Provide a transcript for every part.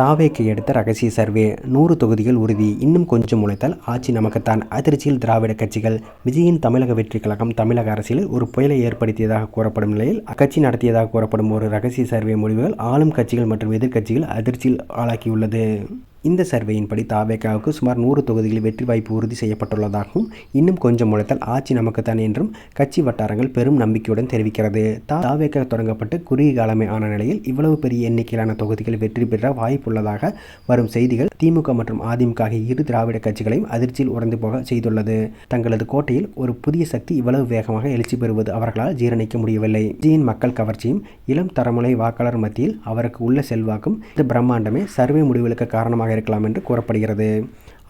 தாவேக்கு எடுத்த ரகசிய சர்வே. நூறு தொகுதிகள் உறுதி. இன்னும் கொஞ்சம் உழைத்தால் ஆட்சி நமக்குத்தான். அதிர்ச்சியில் திராவிட கட்சிகள். விஜயின் தமிழக வெற்றி கழகம் தமிழக அரசியலில் ஒரு புயலை ஏற்படுத்தியதாக கூறப்படும் நிலையில் அக்கட்சி நடத்தியதாக கூறப்படும் ஒரு ரகசிய சர்வே முடிவுகள் ஆளும் கட்சிகள் மற்றும் எதிர்க்கட்சிகள் அதிர்ச்சியில் ஆளாக்கியுள்ளது. இந்த சர்வேயின்படி தாவேக்காவுக்கு சுமார் நூறு தொகுதிகளில் வெற்றி வாய்ப்பு உறுதி செய்யப்பட்டுள்ளதாகவும் இன்னும் கொஞ்சம் உழைத்தால் ஆட்சி நமக்குத்தான் என்றும் கட்சி வட்டாரங்கள் பெரும் நம்பிக்கையுடன் தெரிவிக்கிறது. தாவேக்கா தொடங்கப்பட்டு குறுகிய காலமே ஆன நிலையில் இவ்வளவு பெரிய எண்ணிக்கையிலான தொகுதிகள் வெற்றி பெற வாய்ப்புள்ளதாக வரும் செய்திகள் திமுக மற்றும் அதிமுக ஆகிய இரு திராவிட கட்சிகளையும் அதிர்ச்சியில் உறைந்து போக செய்துள்ளது. தங்களது கோட்டையில் ஒரு புதிய சக்தி இவ்வளவு வேகமாக எழுச்சி பெறுவது அவர்களால் ஜீரணிக்க முடியவில்லை. விஜயின் மக்கள் கவர்ச்சியும் இளம் தரமுறை வாக்காளர் மத்தியில் அவருக்கு உள்ள செல்வாக்கும் இந்த பிரம்மாண்டமே சர்வே முடிவுகளுக்கு காரணமாக இருக்கலாம் என்று கூறப்படுகிறது.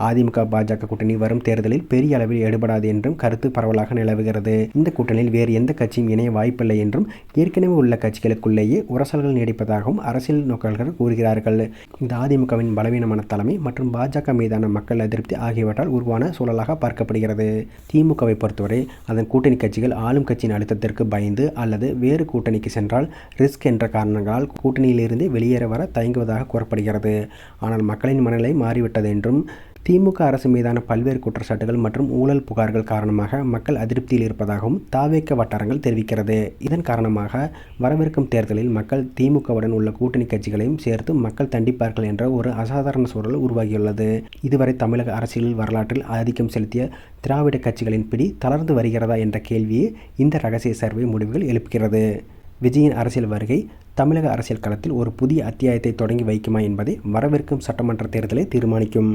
அதிமுக பாஜக கூட்டணி வரும் தேர்தலில் பெரிய அளவில் ஈடுபடாது என்றும் கருத்து பரவலாக நிலவுகிறது. இந்த கூட்டணியில் வேறு எந்த கட்சியும் இணைய வாய்ப்பில்லை என்றும் ஏற்கனவே உள்ள கட்சிகளுக்குள்ளேயே உரசல்கள் நீடிப்பதாகவும் அரசியல் நோக்கர்கள் கூறுகிறார்கள். இந்த அதிமுகவின் பலவீனமான தலைமை மற்றும் பாஜக மீதான மக்கள் அதிருப்தி ஆகியவற்றால் உருவான சூழலாக பார்க்கப்படுகிறது. திமுகவை பொறுத்தவரை அதன் கூட்டணி கட்சிகள் ஆளும் கட்சியின் அழுத்தத்திற்கு பயந்து அல்லது வேறு கூட்டணிக்கு சென்றால் ரிஸ்க் என்ற காரணங்களால் கூட்டணியிலிருந்து வெளியேற வர தயங்குவதாக கூறப்படுகிறது. ஆனால் மக்களின் மனநிலை மாறிவிட்டது என்றும் திமுக அரசு மீதான பல்வேறு குற்றச்சாட்டுகள் மற்றும் ஊழல் புகார்கள் காரணமாக மக்கள் அதிருப்தியில் இருப்பதாகவும் தாவேக்க வட்டாரங்கள் தெரிவிக்கிறது. இதன் காரணமாக வரவிருக்கும் தேர்தலில் மக்கள் திமுகவுடன் உள்ள கூட்டணி கட்சிகளையும் சேர்த்து மக்கள் தண்டிப்பார்கள் என்ற ஒரு அசாதாரண சூழல் உருவாகியுள்ளது. இதுவரை தமிழக அரசியல் வரலாற்றில் ஆதிக்கம் செலுத்திய திராவிட கட்சிகளின் பிடி தளர்ந்து வருகிறதா என்ற கேள்வியை இந்த ரகசிய சர்வே முடிவுகள் எழுப்புகிறது. விஜயின் அரசியல் வருகை தமிழக அரசியல் களத்தில் ஒரு புதிய அத்தியாயத்தை தொடங்கி வைக்குமா என்பதை வரவிருக்கும் சட்டமன்ற தேர்தலை தீர்மானிக்கும்.